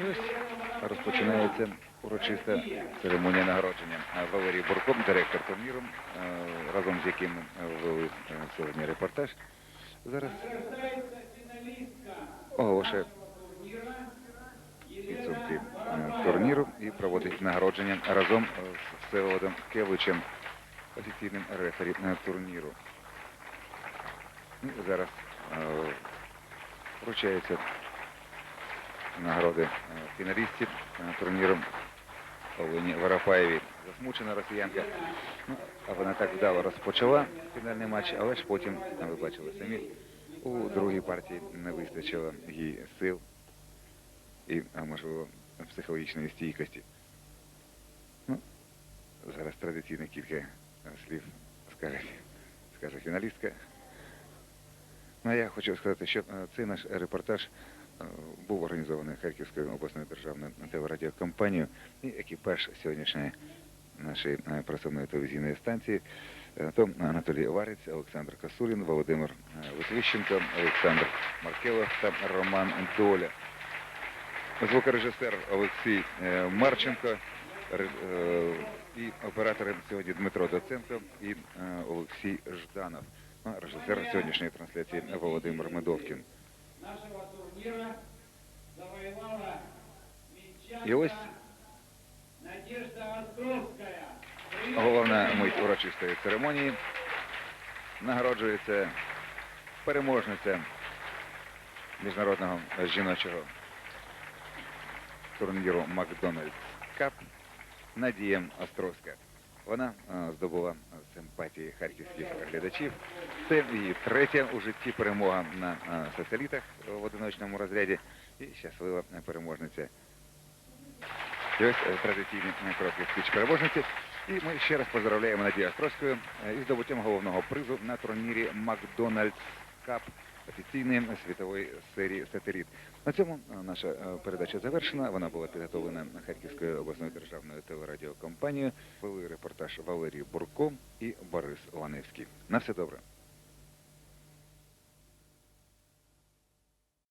Ось розпочинається урочиста церемонія нагородження. Валерій Бурко, директор турніру, е, разом з яким ми вели е, сьогодні репортаж. Зараз оголошує підсумки е, турніру і проводить нагородження разом з Всеволодом Кевичем, офіційним рефері турніру. І зараз вручаються нагороди е, фіналістів е, турніру Олені Варафаєві. Засмучена росіянка. Ну, а вона так вдало розпочала фінальний матч, але ж потім, ви бачили самі, у другій партії не вистачило їй сил і, можливо, психологічної стійкості. Ну, зараз традиційно кілька е, слів скаже, скаже фіналістка. Ну, а я хочу сказати, що цей наш репортаж був організований Харківською обласною державною телерадіокомпанією і екіпаж сьогоднішньої нашої е, просувної телевізійної станції. Е, То Анатолій Варець, Олександр Касулін, Володимир е, Литвищенко, Олександр Маркелов та Роман Доля. Звукорежисер Олексій Марченко і оператори сьогодні Дмитро Доценко і Олексій Жданов. Ну, режисер сьогоднішньої трансляції Володимир Медовкін. І ось Надежда Островская. головна мить урочистої церемонії. Нагороджується переможниця міжнародного жіночого турніру Макдональдс Кап Надія Островська. Вона здобула симпатії харківських глядачів. Це її третя у житті перемога на соціалітах в одиночному розряді і щаслива переможниця. І ось е, традиційні е, кроки спіч переможниці. І ми ще раз поздравляємо Надію Островську е, із здобуттям головного призу на турнірі Макдональдс Кап офіційної світової серії сателіт. На цьому е, наша е, передача завершена. Вона була підготовлена Харківською обласною державною телерадіокомпанією. Вели репортаж Валерій Бурко і Борис Ланевський. На все добре.